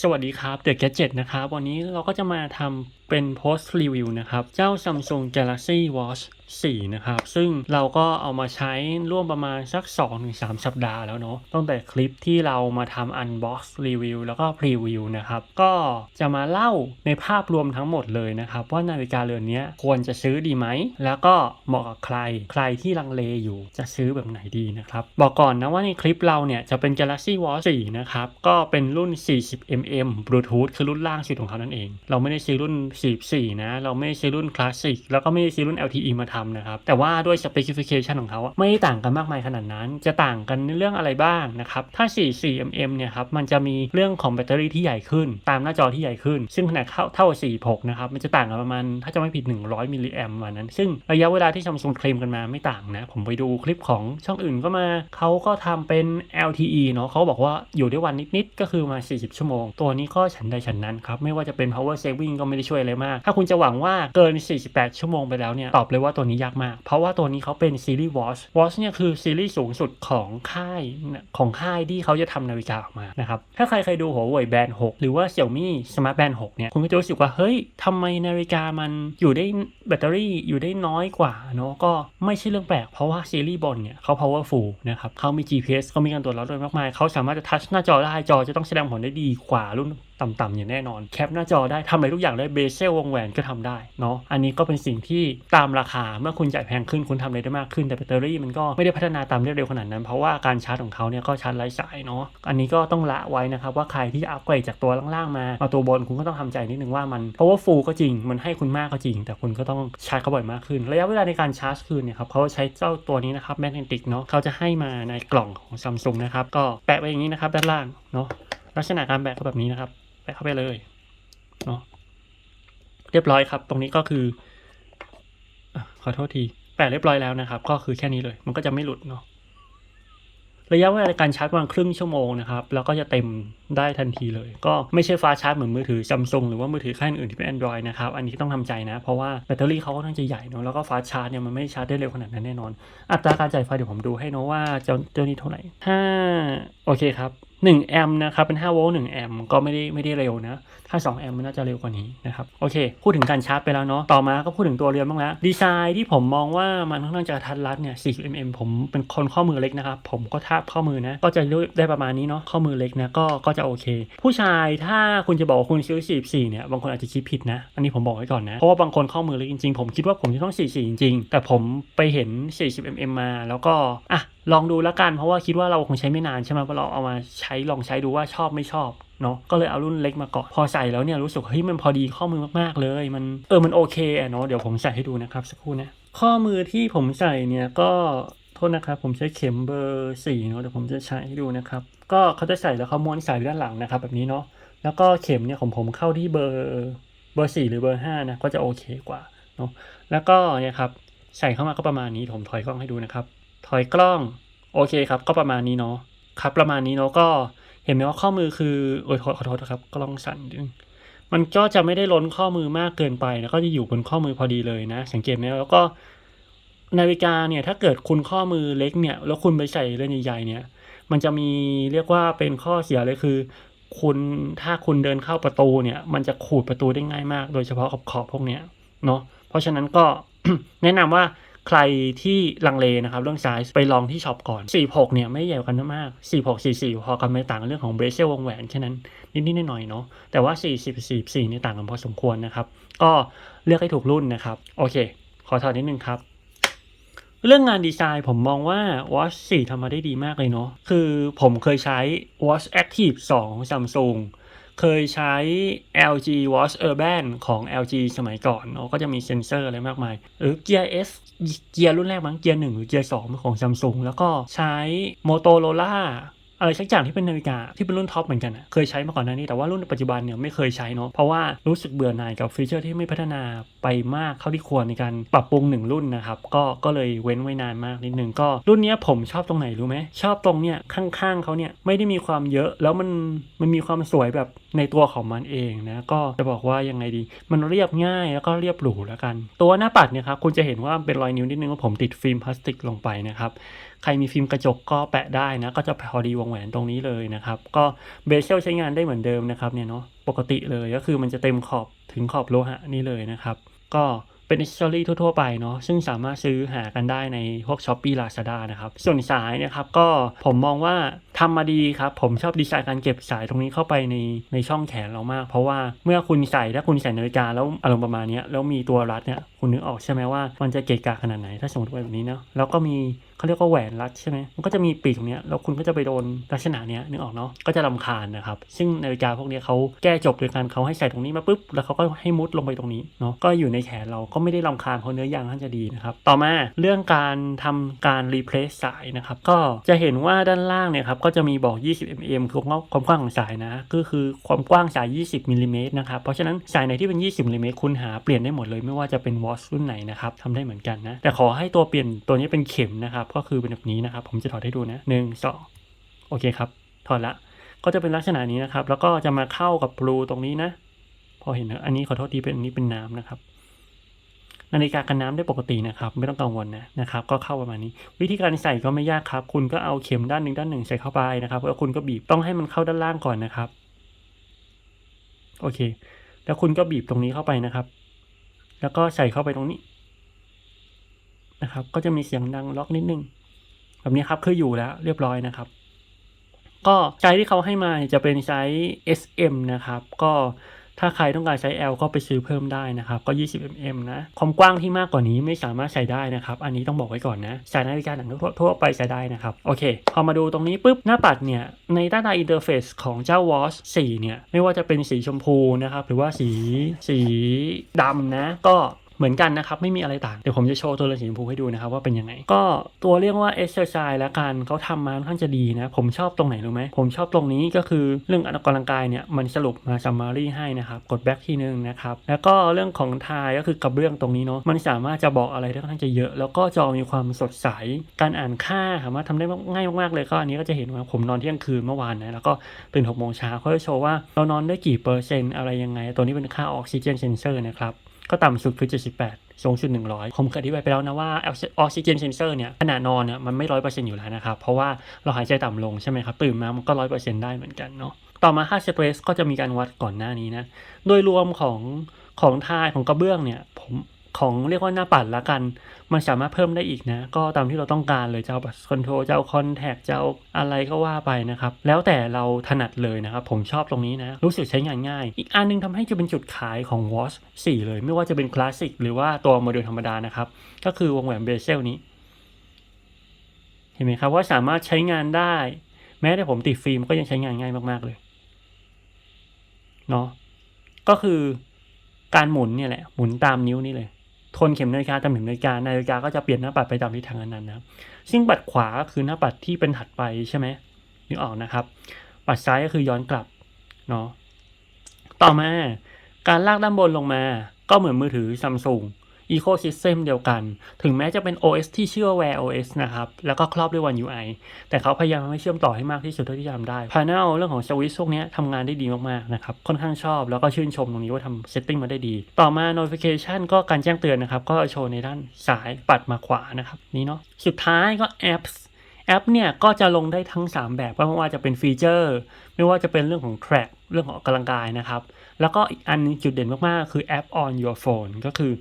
สวัสดีครับเดอะแกจิตนะครับ วันนี้เราก็จะมาทำ เป็น post review นะครับ เจ้า Samsung Galaxy Watch 4 นะครับ ซึ่งเราก็เอามาใช้ร่วมประมาณสัก 2-3 สัปดาห์แล้วเนาะตั้งแต่คลิปที่เรามาทำ unbox review แล้วก็ preview นะครับ ก็จะมาเล่าในภาพรวมทั้งหมดเลยนะครับ ว่านาฬิกาเรือนนี้ควรจะซื้อดีไหม แล้วก็เหมาะกับใคร ใครที่ลังเลอยู่จะซื้อแบบไหนดีนะครับ บอกก่อนนะว่าในคลิปเราเนี่ยจะเป็น Galaxy Watch 4 นะครับ ก็เป็นรุ่น 40 mm Bluetooth คือรุ่นล่างสุดของเขานั่นเอง เราไม่ได้ซื้อรุ่น44 นะ เราไม่ได้ซื้อรุ่น Classic แล้วก็ไม่ได้ซื้อรุ่น LTE มาทำนะครับ แต่ว่าด้วย specification ของเขาอะไม่ได้ต่างกันมากมายขนาดนั้น จะต่างกันในเรื่องอะไรบ้างนะครับ ถ้า 44 mm เนี่ยครับ มันจะมีเรื่องของแบตเตอรี่ที่ใหญ่ขึ้น ตามหน้าจอที่ใหญ่ขึ้น ซึ่งขนาดเท่าเท่า 46 นะครับ มันจะต่างกันประมาณ ถ้าจะไม่ผิด 100 มิลลิแอมประมาณนั้น ซึ่งระยะเวลาที่ซัมซุงเคลมกันมาไม่ต่างนะ ผมไปดูคลิปของช่องอื่นก็มา เขาก็ทำเป็น LTE เนาะเขาบอกว่าอยู่ได้วันนิดๆ ก็คือมา 40 ชั่วโมง ตัวนี้ก็ฉันใดฉันนั้นครับ ไม่ว่าจะเป็น power saving ก็ไม่ได้ช่วยรมาก ถ้าคุณจะหวังว่าเกิน 48 ชั่วโมงไปแล้วเนี่ย ตอบเลยว่าตัวนี้ยากมาก เพราะว่าตัวนี้เขาเป็นซีรีส์ watch watch เนี่ยคือซีรีส์สูงสุดของค่ายของค่ายที่เขาจะทำนาฬิกาออกมานะครับ ถ้าใครเคยดูหัวเว่ยแบรนด์6หรือว่า Xiaomi Smart Band 6เนี่ยคุณก็จะรู้สึกว่าเฮ้ยทำไมนาฬิกามันอยู่ได้แบตเตอรี่อยู่ได้น้อยกว่าเนาะก็ไม่ใช่เรื่องแปลกเพราะว่าซีรีส์บนเนี่ยเขา powerful นะครับเขามี GPS เขามีการตรวจวัดโดยมากมายเขาสามารถจะทัชหน้าจอได้จอจะต้องแสดงผลได้ดีกว่ารุ่น ต่ำๆอย่างแน่นอน แคปหน้าจอได้ทำอะไรทุกอย่างได้เบเซลวงแหวนก็ทำได้เนาะอันนี้ก็เป็นสิ่งที่ตามราคาเมื่อคุณจ่ายแพงขึ้นคุณทำอะไรได้มากขึ้นแต่แบตเตอรี่มันก็ไม่ได้พัฒนาตามเร็วขนาดนั้น เพราะว่าการชาร์จของเขาเนี่ยก็ชาร์จไร้สายเนาะอันนี้ก็ต้องละไว้นะครับว่าใครที่อัปเกรดจากตัวล่างๆมามาตัวบนคุณก็ต้องทำใจนิดนึงว่ามัน powerful ก็จริงมันให้คุณมากก็จริง แต่คุณก็ต้องชาร์จเขาบ่อยมากขึ้น ระยะเวลาในการชาร์จคืนเนี่ยครับเขาใช้เจ้าตัวนี้นะครับแมกเนติกเนาะเขาจะให้มาในกล่องของซัมซุงนะครับก็แปะไว้อย่างนี้นะครับด้านล่างเนาะลักษณะการแปะก็แบบนี้นะครับะเข้าไปเลยเนาะเรียบร้อยครับ ตรงนี้ก็คืออขอโทษที แปะเรียบร้อยแล้วนะครับ ก็คือแค่นี้เลย มันก็จะไม่หลุดเนาะระยะเวลาในการชาร์จประมาณครึ่งชั่วโมงนะครับ แล้วก็จะเต็มได้ทันทีเลย ก็ไม่ใช่ฟ้าชาร์จเหมือนมือถือซัมซุงหรือว่ามือถือค่ายอื่นที่เป็น Android นะครับ อันนี้ต้องทำใจนะ เพราะว่าแบตเตอรี่เขาก็ต้องจะใหญ่เนาะแล้วก็ฟ้าชาร์จเนี่ยมันไม่ชาร์จได้เร็วขนาดนั้นแน่นอน อัตราการจ่ายไฟเดี๋ยวผมดูให้เนาะว่าเจ้าเจ้านี้เท่าไหร่ถ้าโอเคครับ 1แอมป์นะครับเป็น 5 โวลต์1แอมป์ก็ไม่ได้ไม่ได้เร็วนะ ถ้า 2 แอมป์มันน่าจะเร็วกว่านี้นะครับ โอเค พูดถึงการชาร์จไปแล้วเนาะ ต่อมาก็พูดถึงตัวเรือนบ้างแล้ว ดีไซน์ที่ผมมองว่ามันค่อนข้างจะทัดรัดเนี่ย 40 mm ผมเป็นคนข้อมือเล็กนะครับ ผมก็ทาบข้อมือนะ ก็จะได้ประมาณนี้เนาะ ข้อมือเล็กนะก็ก็จะโอเค ผู้ชายถ้าคุณจะบอกว่าคุณซื้อ44เนี่ย บางคนอาจจะคิดผิดนะ อันนี้ผมบอกไว้ก่อนนะ เพราะว่าบางคนข้อมือเล็กจริงๆ ผมคิดว่าผมจะต้อง44จริงๆ แต่ผมไปเห็น 40 mm มาแล้วก็อะ ลองดูแล้วกัน เพราะว่าคิดว่าเราคงใช้ไม่นานใช่ไหมเพราะเราเอามาใช้ลองใช้ดูว่าชอบไม่ชอบเนาะก็เลยเอารุ่นเล็กมาก่อนพอใส่แล้วเนี่ยรู้สึกเฮ้ยมันพอดีข้อมือมากๆเลย มันเออมันโอเคอะเนาะเดี๋ยวผมใส่ให้ดูนะครับสักครู่นะข้อมือที่ผมใส่เนี่ยก็โทษนะครับผมใช้เข็มเบอร์สี่เนาะเดี๋ยวผมจะใช้ให้ดูนะครับก็เขาจะใส่แล้วเขาม้วนสายด้านหลังนะครับแบบนี้เนาะแล้วก็เข็มเนี่ยของผมเข้าที่เบอร์เบอร์สี่หรือเบอร์ห้านะก็จะโอเคกว่าเนาะแล้วก็เนี่ยครับใส่เข้ามาก็ประมาณนี้ผมถอยกล้องให้ดูนะครับ ถอยกล้อง โอเคครับ ก็ประมาณนี้เนาะครับ ประมาณนี้เนาะก็เห็นไหมว่าข้อมือคือโอ้ยขอขอโทษนะครับกล้องสั่นดึงมันก็จะไม่ได้ล้นข้อมือมากเกินไปแล้วก็จะอยู่บนข้อมือพอดีเลยนะ สังเกตไหมแล้วก็นาฬิกาเนี่ยถ้าเกิดคุณข้อมือเล็กเนี่ย แล้วคุณไปใส่เรือนใหญ่ๆเนี่ย มันจะมีเรียกว่าเป็นข้อเสียเลยคือ คุณถ้าคุณเดินเข้าประตูเนี่ย มันจะขูดประตูได้ง่ายมาก โดยเฉพาะขอบขอบพวกเนี้ยเนาะเพราะฉะนั้นก็แนะนำว่า ใครที่ลังเลนะครับเรื่องไซส์ไปลองที่ช็อปก่อน 46 เนี่ยไม่ใหญ่กันมาก 46 44 พอกันไม่ต่างเรื่องของเบรเซลวงแหวนแค่นั้นนิดๆหน่อยๆเนาะแต่ว่า 40 44เนี่ยต่างกันพอสมควรนะครับ ก็เลือกให้ถูกรุ่นนะครับ โอเค ขอถอดนิดนึงครับเรื่องงานดีไซน์ผมมองว่า Watch 4ทำมาได้ดีมากเลยเนาะ คือผมเคยใช้ Watch Active 2ของ Samsung เคยใช้ LG Watch Urban ของ LG สมัยก่อนเนาะก็จะมีเซ็นเซอร์อะไรมากมาย หรือ Gear S เกียร์รุ่นแรกมั้งเกียร์หนึ่งหรือเกียร์สองของ Samsung แล้วก็ใช้ Motorola อะไรสักอย่างที่เป็นนาฬิกาที่เป็นรุ่นท็อปเหมือนกันอะเคยใช้มาก่อนหน้านี้แต่ว่ารุ่นปัจจุบันเนี่ยไม่เคยใช้เนาะเพราะว่ารู้สึกเบื่อหน่ายกับฟีเจอร์ที่ไม่พัฒนาไปมากเท่าที่ควรในการปรับปรุงหนึ่งรุ่นนะครับก็ก็เลยเว้นไว้นานมากนิดนึงก็รุ่นนี้ผมชอบตรงไหนรู้ไหมชอบตรงเนี้ยข้างๆเขาเนี่ยไม่ได้มีความเยอะแล้วมันมันมีความสวยแบบในตัวของมันเองนะก็จะบอกว่ายังไงดี มันเรียบง่ายแล้วก็เรียบหรูแล้วกัน ตัวหน้าปัดเนี่ยครับคุณจะเห็นว่าเป็นรอยนิ้วนิดนึงว่าผมติดฟิล์มพลาสติกลงไปนะครับใครมีฟิล์มกระจกก็แปะได้นะ ก็จะพอดีวงแหวนตรงนี้เลยนะครับ ก็เบเซลใช้งานได้เหมือนเดิมนะครับเนี่ยเนาะปกติเลยก็คือมันจะเต็มขอบถึงขอบโลหะนี่เลยนะครับ ก็เป็นอิสซอรี่ทั่ว ๆ ไปเนาะซึ่งสามารถซื้อหากันได้ในพวก s h อ p e e Lazada นะครับ ส่วนสายนะครับก็ผมมองว่า ทำมาดีครับ ผมชอบดีไซน์การเก็บสายตรงนี้เข้าไปในในช่องแขนเรามาก เพราะว่าเมื่อคุณใส่ถ้าคุณใส่นาฬิกาแล้วอารมณ์ประมาณนี้แล้วมีตัวรัดเนี่ยคุณนึกออกใช่ไหมว่ามันจะเกะกะขนาดไหนถ้าสมมติว่แบบนี้เนาะแล้วก็มีเขาเรียกว่าแหวนรัดใช่ไหมมันก็จะมีปีกตรงนี้แล้วคุณก็จะไปโดนลักษณะเนี้ยนึกออกเนาะก็จะรำคาญนะครับ ซึ่งนาฬิกาพวกนี้เขาแก้จบโดยการเขาให้ใส่ตรงนี้มาปุ๊บแล้วเขาก็ให้มุดลงไปตรงนี้เนาะก็อยู่ในแขนเราก็ไม่ได้รำคาญเพราะเนื้อยางท่านจะดีนะครับต่อมาเรื่องการทำการรีเพลซสายนะครับก็จะเห็นว่าด้านล่างเนี่ยครับก็จะมีบอก 20 mm คือความกว้างของสายนะ ก็คือความกว้างสาย 20มิลลิเมตรนะครับ เพราะฉะนั้นสายไหนที่เป็น 20มิลลิเมตรคุณหาเปลี่ยนได้หมดเลยไม่ว่าจะเป็นวอชรุ่นไหนนะครับทำได้เหมือนกันนะ แต่ขอให้ตัวเปลี่ยนตัวนี้เป็นเข็มนะครับ ก็คือเป็นแบบนี้นะครับ ผมจะถอดให้ดูนะหนึ่งสองโอเคครับ ถอดละ ก็จะเป็นลักษณะนี้นะครับ แล้วก็จะมาเข้ากับรูตรงนี้นะ พอเห็นนะ อันนี้ขอโทษทีเป็นอันนี้เป็นน้ำนะครับ นาฬิกากันน้ำได้ปกตินะครับ ไม่ต้องกังวลนะนะครับ ก็เข้าประมาณนี้ วิธีการใส่ก็ไม่ยากครับ คุณก็เอาเข็มด้านหนึ่งด้านหนึ่งใส่เข้าไปนะครับแล้วคุณก็บีบต้องให้มันเข้าด้านล่างก่อนนะครับ โอเค แล้วคุณก็บีบตรงนี้เข้าไปนะครับ แล้วก็ใส่เข้าไปตรงนี้นะครับ ก็จะมีเสียงดังล็อกนิดนึงแบบนี้ครับคืออยู่แล้วเรียบร้อยนะครับ ก็ไซส์ที่เขาให้มาจะเป็นไซส์ SM นะครับ ก็ ถ้าใครต้องการไซส์ L ก็ไปซื้อเพิ่มได้นะครับก็ 20 mm นะความกว้างที่มากกว่านี้ไม่สามารถใส่ได้นะครับ อันนี้ต้องบอกไว้ก่อนนะใส่นาฬิกาหนังทั่วไปใส่ได้นะครับโอเคพอมาดูตรงนี้ปุ๊บหน้าปัดเนี่ยในด้านในอินเทอร์เฟซของเจ้า Watch 4เนี่ยไม่ว่าจะเป็นสีชมพูนะครับหรือว่าสีสีดำนะก็ เหมือนกันนะครับไม่มีอะไรต่าง เดี๋ยวผมจะโชว์ตัวเรือนสีชมพูให้ดูนะครับว่าเป็นยังไง ก็ตัวเรียกว่า exercise และกันเขาทำมาค่อนข้างจะดีนะ ผมชอบตรงไหนรู้ไหมผมชอบตรงนี้ก็คือเรื่องออกกำลังกายเนี่ยมันสรุปมา summary ให้นะครับกด back ทีนึงนะครับแล้วก็เรื่องของทายก็คือกระเบื้องตรงนี้เนาะมันสามารถจะบอกอะไรได้ค่อนข้างจะเยอะ แล้วก็จอมีความสดใส การอ่านค่าสามารถทำได้ง่ายมากๆเลยก็อันนี้ก็จะเห็นว่าผมนอนเที่ยงคืนเมื่อวานนะแล้วก็ตื่น6โมงเช้าเขาจะโชว์ว่าเรานอนได้กี่เปอร์เซ็นต์อะไรยังไง ตัวนี้เป็นค่าออกซิเจนเซนเซอร์นะครับ ก็ต่ำสุดคือ 78 สูงสุด 100 ผมเคยอธิบายไปแล้วนะว่าออกซิเจนเซนเซอร์เนี่ยขณะนอนเนี่ยมันไม่ร้อยเปอร์เซ็นต์อยู่แล้วนะครับ เพราะว่าเราหายใจต่ำลงใช่ไหมครับ ตื่นมามันก็ร้อยเปอร์เซ็นต์ได้เหมือนกันเนาะต่อมาค่าสเปรสก็จะมีการวัดก่อนหน้านี้นะ โดยรวมของของทายของกระเบื้องเนี่ยผม ของเรียกว่าหน้าปัดละกัน มันสามารถเพิ่มได้อีกนะ ก็ตามที่เราต้องการเลยจะเอาบัตรคอนโทรลจะเอาคอนแทคจะเอาอะไรก็ว่าไปนะครับ แล้วแต่เราถนัดเลยนะครับ ผมชอบตรงนี้นะ รู้สึกใช้งานง่าย อีกอันนึงทำให้จะเป็นจุดขายของ Watch 4 เลย ไม่ว่าจะเป็นคลาสสิกหรือว่าตัวโมเดลธรรมดานะครับ ก็คือวงแหวนเบเซลนี้ เห็นไหมครับว่าสามารถใช้งานได้ แม้แต่ผมติดฟิล์มก็ยังใช้งานง่ายมาก ๆเลยเนาะก็คือการหมุนเนี่ยแหละ หมุนตามนิ้วนี่เลย ทนเข็มนาฬิกาตามเข็มนาฬิกานาฬิกาก็จะเปลี่ยนหน้าปัดไปตามทิศทางนั้นนะซึ่งปัดขวาก็คือหน้าปัดที่เป็นถัดไปใช่ไหมนึกออกนะครับ ปัดซ้ายก็คือย้อนกลับเนาะต่อมาการลากด้านบนลงมา ก็เหมือนมือถือซัมซุง Ecosystem เดียวกัน ถึงแม้จะเป็น OS ที่เชื่อว่า Wear OS นะครับ แล้วก็ครอบด้วย One UI แต่เขาพยายามให้เชื่อมต่อให้มากที่สุดเท่าที่จะทำได้ Panel เรื่องของสวิตช์พวกนี้ทำงานได้ดีมากๆนะครับ ค่อนข้างชอบแล้วก็ชื่นชมตรงนี้ว่าทำ setting มาได้ดี ต่อมา notification ก็การแจ้งเตือนนะครับ ก็โชว์ในด้านซ้ายปัดมาขวานะครับนี่เนาะสุดท้ายก็ apps แอปเนี่ยก็จะลงได้ทั้ง 3 แบบไม่ว่าจะเป็นฟีเจอร์ ไม่ว่าจะเป็นเรื่องของ track เรื่องของออกกำลังกายนะครับ แล้วก็อีกอันจุดเด่นมาก ๆ คือแอป on your phone ก็คือ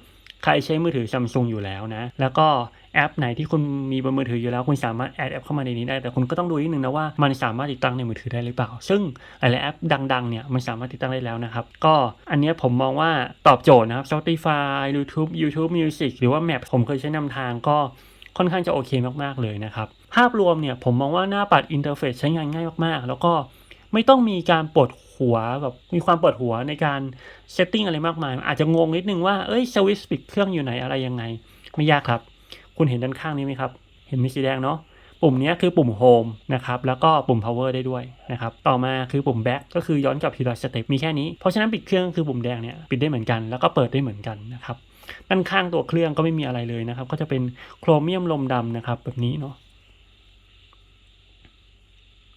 ใครใช้มือถือซัมซุงอยู่แล้วนะ แล้วก็แอปไหนที่คุณมีบนมือถืออยู่แล้ว คุณสามารถแอดแอปเข้ามาในนี้ได้ แต่คุณก็ต้องดูนิดนึงนะว่ามันสามารถติดตั้งในมือถือได้หรือเปล่า ซึ่งหลายๆแอปดังๆเนี่ยมันสามารถติดตั้งได้แล้วนะครับ ก็อันเนี้ยผมมองว่าตอบโจทย์นะครับ Spotify YouTube YouTube Music หรือว่า Map ผมเคยใช้นำทางก็ค่อนข้างจะโอเคมากๆเลยนะครับ ภาพรวมเนี่ยผมมองว่าหน้าปัดอินเทอร์เฟซใช้งานง่ายมากๆ แล้วก็ไม่ต้องมีการปวด หัวแบบมีความปวดหัวในการเซตติ้งอะไรมากมาย อาจจะงงนิดนึงว่าเอ้ยสวิตช์ปิดเครื่องอยู่ไหนอะไรยังไง ไม่ยากครับ คุณเห็นด้านข้างนี้ไหมครับ เห็นมีสีแดงเนาะปุ่มนี้คือปุ่ม Home นะครับ แล้วก็ปุ่ม Power ได้ด้วยนะครับ ต่อมาคือปุ่ม Back ก็คือย้อนกลับทีละสเต็ปมีแค่นี้ เพราะฉะนั้นปิดเครื่องคือปุ่มแดงเนี่ยปิดได้เหมือนกัน แล้วก็เปิดได้เหมือนกันนะครับ ด้านข้างตัวเครื่องก็ไม่มีอะไรเลยนะครับ ก็จะเป็นโครเมียมลมดำนะครับแบบนี้เนาะ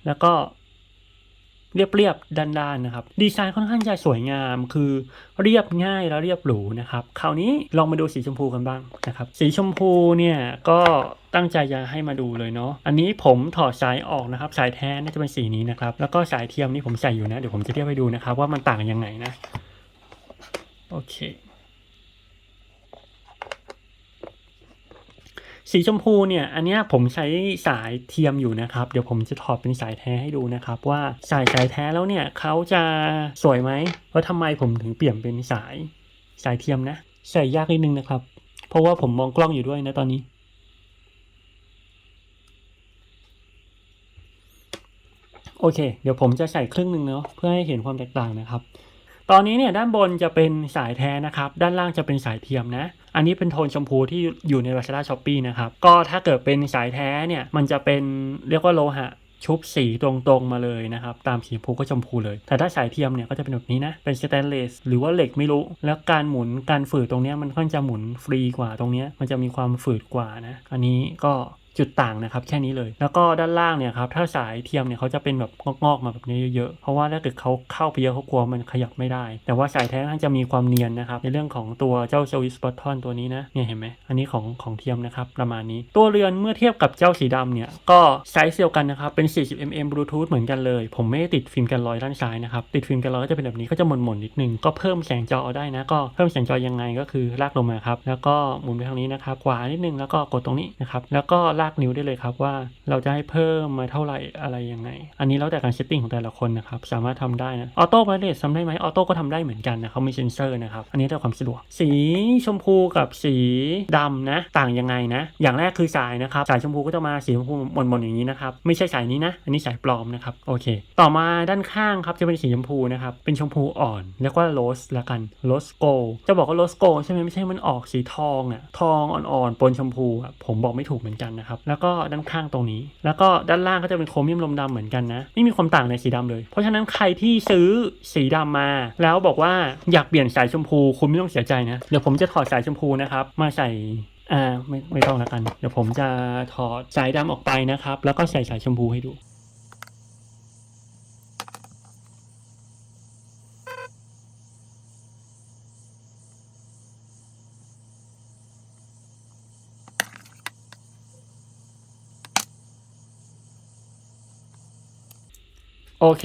แล้วก็ เรียบๆด้านๆนะครับ ดีไซน์ค่อนข้างจะสวยงาม คือเรียบง่ายและเรียบหรูนะครับ คราวนี้ลองมาดูสีชมพูกันบ้างนะครับ สีชมพูเนี่ยก็ตั้งใจจะให้มาดูเลยเนาะ อันนี้ผมถอดสายออกนะครับ สายแท้น่าจะเป็นสีนี้นะครับ แล้วก็สายเทียมนี่ผมใส่อยู่นะ เดี๋ยวผมจะเทียบให้ดูนะครับว่ามันต่างยังไงนะ โอเค สีชมพูเนี่ย อันนี้ผมใช้สายเทียมอยู่นะครับ เดี๋ยวผมจะถอดเป็นสายแท้ให้ดูนะครับ ว่าสายสายแท้แล้วเนี่ยเขาจะสวยไหมว่าทำไมผมถึงเปลี่ยนเป็นสายสายเทียมนะใส่ยากนิดนึงนะครับ เพราะว่าผมมองกล้องอยู่ด้วยนะตอนนี้โอเค เดี๋ยวผมจะใส่ครึ่งหนึ่งเนาะเพื่อให้เห็นความแตกต่างนะครับ ตอนนี้เนี่ยด้านบนจะเป็นสายแท้นะครับ ด้านล่างจะเป็นสายเทียมนะ อันนี้เป็นโทนชมพูที่อยู่ในราชดาช้อปปี้นะครับ ก็ถ้าเกิดเป็นสายแท้เนี่ยมันจะเป็นเรียกว่าโลหะชุบสีตรงๆมาเลยนะครับ ตามสีพูก็ชมพูเลย แต่ถ้าสายเทียมเนี่ยก็จะเป็นแบบนี้นะ เป็นสแตนเลสหรือว่าเหล็กไม่รู้ แล้วการหมุนการฝืดตรงนี้มันค่อนจะหมุนฟรีกว่าตรงนี้มันจะมีความฝืดกว่านะ อันนี้ก็ จุดต่างนะครับแค่นี้เลย แล้วก็ด้านล่างเนี่ยครับถ้าสายเทียมเนี่ยเขาจะเป็นแบบงอกๆมาแบบนี้เยอะๆเพราะว่าถ้าเกิดเขาเข้าไปเยอะเขากลัวมันขยับไม่ได้ แต่ว่าสายแท้น่าจะมีความเนียนนะครับในเรื่องของตัวเจ้าสวิสบอททอนตัวนี้นะเนี่ยเห็นไหมอันนี้ของของเทียมนะครับประมาณนี้ ตัวเรือนเมื่อเทียบกับเจ้าสีดำเนี่ยก็ไซส์เดียวกันนะครับเป็น 40 mm Bluetooth เหมือนกันเลย ผมไม่ได้ติดฟิล์มกันรอยด้านซ้ายนะครับติดฟิล์มกันรอยก็จะเป็นแบบนี้ก็จะหม่นๆนิดนึงก็เพิ่มแสงจอได้นะก็เพิ่มแสงจอยังไงก็คือลากลงมาครับแล้วก็หมุนไปทางนี้นะครับขวานิดนึงแล้วก็กดตรงนี้นะครับแล้วก็ลากนิ้วได้เลยครับว่าเราจะให้เพิ่มมาเท่าไหร่อะไรยังไง อันนี้แล้วแต่การเซตติ้งของแต่ละคนนะครับ สามารถทำได้นะออโต้ไวเลสทำได้ไหมออโต้ก็ทำได้เหมือนกันนะเขามีเซนเซอร์นะครับ อันนี้แต่ความสะดวก สีชมพูกับสีดำนะ ต่างยังไงนะ อย่างแรกคือสายนะครับ สายชมพูก็จะมาสีชมพูหม่นๆอย่างนี้นะครับ ไม่ใช่สายนี้นะ อันนี้สายปลอมนะครับ โอเค ต่อมาด้านข้างครับจะเป็นสีชมพูนะครับ เป็นชมพูอ่อนเรียกว่าโรสละกันโรสโกจะบอกว่าโรสโกใช่ไหมไม่ใช่มันออกสีทองอะทองอ่อนๆปนชมพูอะผมบอกไม่ถูกเหมือนกันนะครับแล้วก็ด้านข้างตรงนี้ แล้วก็ด้านล่างก็จะเป็นโครเมียมลมดำเหมือนกันนะไม่มีความต่างในสีดำเลย เพราะฉะนั้นใครที่ซื้อสีดำมา แล้วบอกว่าอยากเปลี่ยนสายชมพูคุณไม่ต้องเสียใจนะเดี๋ยวผมจะถอดสายชมพูนะครับมาใส่อ่าไม่ไม่ต้องแล้วกัน เดี๋ยวผมจะถอดสายดำออกไปนะครับ แล้วก็ใส่สายชมพูให้ดู โอเค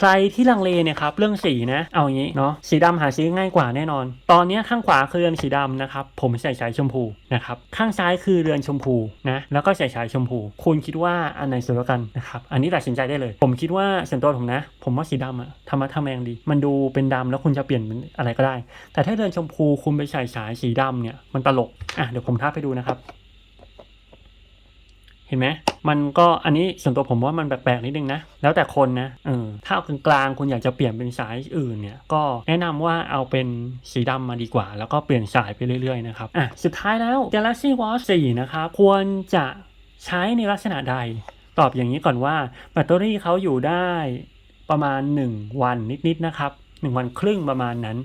ใครที่ลังเลเนี่ยครับเรื่องสีนะ เอาอย่างนี้เนาะสีดำหาซื้อง่ายกว่าแน่นอน ตอนนี้ข้างขวาคือเรือนสีดำนะครับ ผมใส่สายชมพูนะครับ ข้างซ้ายคือเรือนชมพูนะ แล้วก็ใส่สายชมพู คุณคิดว่าอันไหนสวยกว่ากันนะครับ อันนี้ตัดสินใจได้เลย ผมคิดว่าส่วนตัวผมนะ ผมว่าสีดำอะธรรมะทำแมงดี มันดูเป็นดำแล้วคุณจะเปลี่ยนเป็นอะไรก็ได้ แต่ถ้าเรือนชมพูคุณไปใส่สายสีดำเนี่ย มันตลก อะเดี๋ยวผมทับให้ดูนะครับ เห็นไหมมันก็อันนี้ส่วนตัวผมว่ามันแปลกๆนิดนึงนะ แล้วแต่คนนะเออถ้าเอากลางๆคุณอยากจะเปลี่ยนเป็นสายอื่นเนี่ยก็แนะนำว่าเอาเป็นสีดำมาดีกว่า แล้วก็เปลี่ยนสายไปเรื่อยๆนะครับอะสุดท้ายแล้ว Galaxy Watch 4 นะครับควรจะใช้ในลักษณะใด ตอบอย่างนี้ก่อนว่าแบตเตอรี่เขาอยู่ได้ประมาณ 1 วันนิดๆนะครับ 1 วันครึ่งประมาณนั้น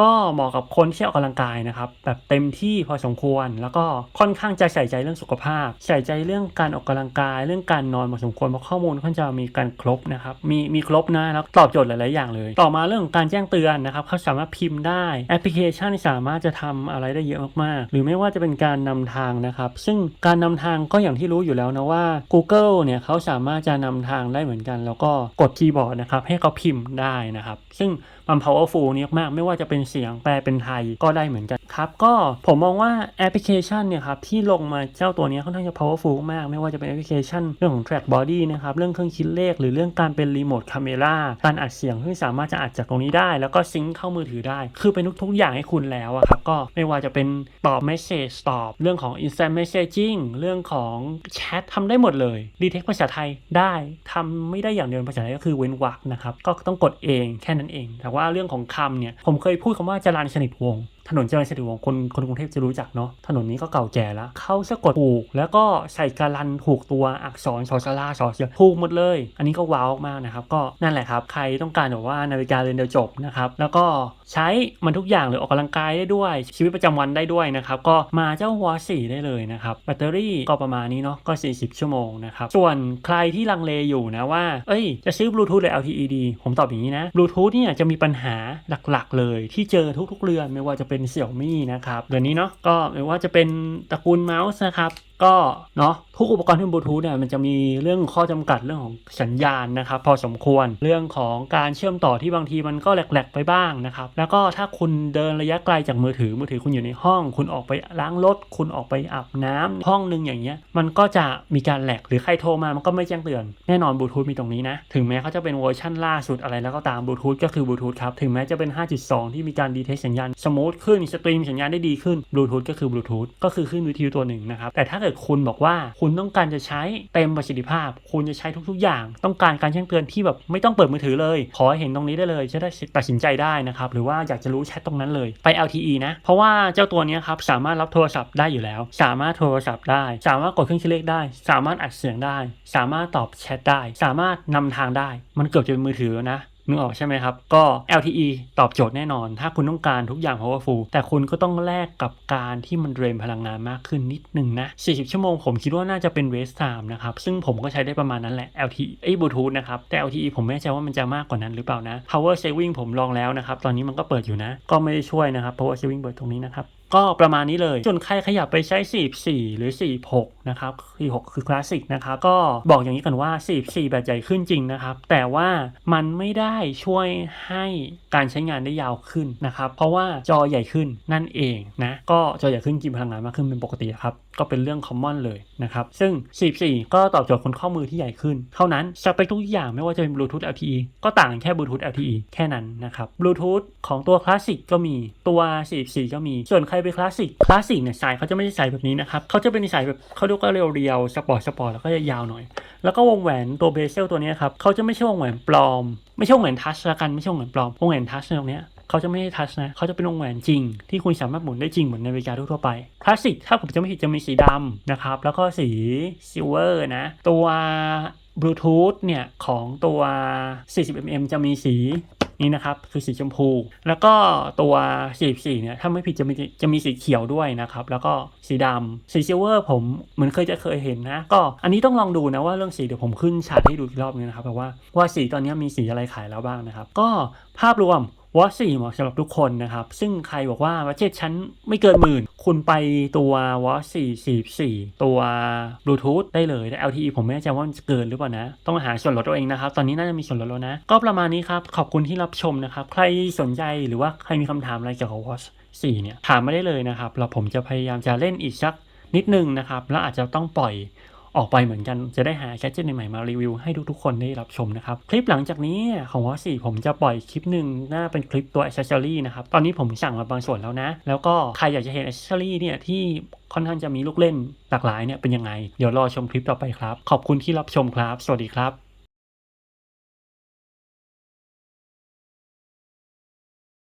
ก็เหมาะกับคนที่ออกกำลังกายนะครับ แบบเต็มที่พอสมควร แล้วก็ค่อนข้างจะใส่ใจเรื่องสุขภาพ ใส่ใจเรื่องการออกกำลังกาย เรื่องการนอนพอสมควรเพราะข้อมูลค่อนจะมีการครบนะครับมีมีครบนะแล้วตอบโจทย์หลาย ๆ อย่างเลย ต่อมาเรื่องของการแจ้งเตือนนะครับเขาสามารถพิมพ์ได้แอปพลิเคชันสามารถจะทำอะไรได้เยอะมาก ๆ หรือไม่ว่าจะเป็นการนำทางนะครับ ซึ่งการนำทางก็อย่างที่รู้อยู่แล้วนะว่า Google เนี่ยเขาสามารถจะนำทางได้เหมือนกัน แล้วก็กดคีย์บอร์ดนะครับให้เขาพิมพ์ได้นะครับ ซึ่ง มัน powerful นี่มากไม่ว่าจะเป็นเสียงแปลเป็นไทยก็ได้เหมือนกันครับ ก็ผมมองว่าแอปพลิเคชันเนี่ยครับที่ลงมาเจ้าตัวนี้ค่อนข้างจะ powerful มาก ไม่ว่าจะเป็นแอปพลิเคชันเรื่องของ track body นะครับเรื่องเครื่องคิดเลข หรือเรื่องการเป็น remote camera การอัดเสียงที่สามารถจะอัดจากตรงนี้ได้ แล้วก็ซิงค์เข้ามือถือได้ คือเป็นทุกๆอย่างให้คุณแล้วอะครับก็ไม่ว่าจะเป็นตอบ message ตอบเรื่องของ instant messaging เรื่องของแชททำได้หมดเลย detect ภาษาไทยได้ทำไม่ได้อย่างเดียวภาษาไทยก็คือเว้นวรรคนะครับก็ต้องกดเองแค่นั้นเองแต่ว่าเรื่องของคำเนี่ย ผมเคยพูดคำว่าจรันสนิทวง ถนนจริญสะดวงคนคนกรุงเทพจะรู้จักเนาะ ถนนนี้ก็เก่าแก่แล้ว เขาสะกดถูก แล้วก็ใส่การันถูกตัวอักษรชอสลาชอเชือถูกหมดเลย อันนี้ก็ว้าวมากนะครับ ก็นั่นแหละครับ ใครต้องการแบบว่านาฬิกาเรือนเดียวจบนะครับ แล้วก็ใช้มันทุกอย่างเลยออกกำลังกายได้ด้วย ชีวิตประจำวันได้ด้วยนะครับ ก็มาเจ้าวอสี่ได้เลยนะครับ แบตเตอรี่ก็ประมาณนี้เนาะก็ 40 ชั่วโมงนะครับ ส่วนใครที่ลังเลอยู่นะว่า เอ้ย จะซื้อบลูทูธหรือ LTE ดี ผมตอบอย่างนี้นะบลูทูธเนี่ยจะมีปัญหาหลักๆ เลยที่เจอทุกๆเรือนไม่ว่าจะเป็นเสี่ยวมี่นะครับเรือนนี้เนาะก็ไม่ว่าจะเป็นตระกูลเมาส์นะครับก็เนาะทุกอุปกรณ์ที่บลูทูธเนี่ยมันจะมีเรื่องข้อจำกัดเรื่องของสัญญาณนะครับพอสมควรเรื่องของการเชื่อมต่อที่บางทีมันก็แหลกๆไปบ้างนะครับแล้วก็ถ้าคุณเดินระยะไกลจากมือถือมือถือคุณอยู่ในห้อง คุณออกไปล้างรถคุณออกไปอาบน้ำห้องหนึงอย่างเงี้ยมันก็จะมีการแหลกหรือใครโทรมามันก็ไม่แจ้งเตือนแน่นอนบลูทูธมีตรงนี้นะถึงแม้เขาจะเป็นเวอร์ชั่นล่าสุดอะไรแล้วก็ตามบลูทูธก็คือบลูทูธครับถึงแม้จะเป็น 5.2 ที่มีการดีเทคสัญญาณสมูทขึ้นสตรีมสัญญาณได้ดีขึ้นบลูทูธก็คือบลูทูธก็คือขึ้นวิทยุตัวหนึ่งนะครับแต่ถ้าเกิดคุณบอกว่าคุณต้องการจะใช้เต็มประสิทธิภาพ คุณจะใช้ทุกๆ อย่าง ต้องการการแจ้งเตือนที่แบบไม่ต้องเปิดมือถือเลย ขอเห็นตรงนี้ได้เลยจะได้ตัดสินใจได้นะครับ หรือว่าอยากจะรู้แชทตรงนั้นเลยไป LTE นะ เพราะว่าเจ้าตัวนี้ครับสามารถรับโทรศัพท์ได้อยู่แล้ว สามารถโทรศัพท์ได้ สามารถกดเครื่องคิดเลขได้ สามารถอัดเสียงได้ สามารถตอบแชทได้ สามารถนำทางได้ มันเกือบจะเป็นมือถือแล้วนะ นึกออกใช่ไหมครับ ก็ LTE ตอบโจทย์แน่นอน ถ้าคุณต้องการทุกอย่าง powerful แต่คุณก็ต้องแลกกับการที่มันเดรนพลังงานมากขึ้นนิดนึงนะ 40 ชั่วโมงผมคิดว่าน่าจะเป็น waste time นะครับ ซึ่งผมก็ใช้ได้ประมาณนั้นแหละ LTE ไอ้บลูทูธนะครับ แต่ LTE ผมไม่แน่ใจว่ามันจะมากกว่านั้นหรือเปล่านะ power saving ผมลองแล้วนะครับ ตอนนี้มันก็เปิดอยู่นะ ก็ไม่ได้ช่วยนะครับ power saving เปิดตรงนี้นะครับ ก็ประมาณนี้เลย ส่วนใครขยับไปใช้ 44 หรือ 46 นะครับ 46 คือคลาสสิกนะครับ ก็บอกอย่างนี้กันว่า 44 แบบใหญ่ขึ้นจริงนะครับ แต่ว่ามันไม่ได้ช่วยให้การใช้งานได้ยาวขึ้นนะครับ เพราะว่าจอใหญ่ขึ้นนั่นเองนะ ก็จอใหญ่ขึ้นกินพลังงานมากขึ้นเป็นปกติครับ ก็เป็นเรื่อง common เลยนะครับ ซึ่ง 44 ก็ตอบโจทย์คนข้อมือที่ใหญ่ขึ้น เท่านั้น สเปคทุกอย่างไม่ว่าจะเป็น Bluetooth LTE ก็ต่างแค่ Bluetooth LTE แค่นั้นนะครับ Bluetooth ของตัวคลาสสิกก็มี ตัว 44 ก็มี ส่วนใครเป็นคลาสสิกคลาสสิกเนี่ยสายเขาจะไม่ได้ใส่แบบนี้นะครับเขาจะเป็นสายแบบเขาเรียกว่าเรียวๆสปอร์ตสปอร์ตแล้วก็จะยาวหน่อย แล้วก็วงแหวนตัวเบเซลตัวนี้ครับเขาจะไม่ใช่วงแหวนปลอม ไม่ใช่วงแหวนทัชละกันไม่ใช่วงแหวนปลอมวงแหวนทัชตรงนี้เขาจะไม่ให้ทัชนะเขาจะเป็นวงแหวนจริง ที่คุณสามารถหมุนได้จริงเหมือนนาฬิกาทั่วไปคลาสสิกถ้าผมจะไม่ผิดจะมีสีดำนะครับแล้วก็สีซิลเวอร์นะตัวบลูทูธเนี่ยของตัว 40mm จะมีสี นี่นะครับคือสีชมพู แล้วก็ตัว44เนี่ยถ้าไม่ผิดจะมีจะมีสีเขียวด้วยนะครับ แล้วก็สีดำสีซิลเวอร์ผมเหมือนเคยจะเคยเห็นนะ ก็อันนี้ต้องลองดูนะว่าเรื่องสีเดี๋ยวผมขึ้นฉากให้ดูอีกรอบนึงนะครับแบบว่าว่าสีตอนนี้มีสีอะไรขายแล้วบ้างนะครับ ก็ภาพรวม วอชสี่เหมาะสำหรับทุกคนนะครับ ซึ่งใครบอกว่าบัจเจตชั้นไม่เกินหมื่น คุณไปตัววอชสี่สี่สี่ตัวบลูทูธได้เลยแต่ LTE ผมไม่แน่ใจว่ามันจะเกินหรือเปล่านะ ต้องหาส่วนลดเอาเองนะครับ ตอนนี้น่าจะมีส่วนลดแล้วนะ ก็ประมาณนี้ครับ ขอบคุณที่รับชมนะครับ ใครสนใจหรือว่าใครมีคำถามอะไรเกี่ยวกับวอชสี่เนี่ยถามมาได้เลยนะครับแล้วผมจะพยายามจะเล่นอีกสักนิดนึงนะครับ แล้วอาจจะต้องปล่อย ออกไปเหมือนกันจะได้หาแคชเจิตใหม่มารีวิวให้ทุกๆคนได้รับชมนะครับ คลิปหลังจากนี้ของวอสี่ผมจะปล่อยคลิปหนึ่งน่าเป็นคลิปตัวอชเซสซอรี่นะครับตอนนี้ผมสั่งมาบางส่วนแล้วนะ แล้วก็ใครอยากจะเห็นอชเซสซอรี่เนี่ยที่ค่อนข้างจะมีลูกเล่นหลากหลายเนี่ยเป็นยังไง เดี๋ยวรอชมคลิปต่อไปครับ ขอบคุณที่รับชมครับ สวัสดีครับ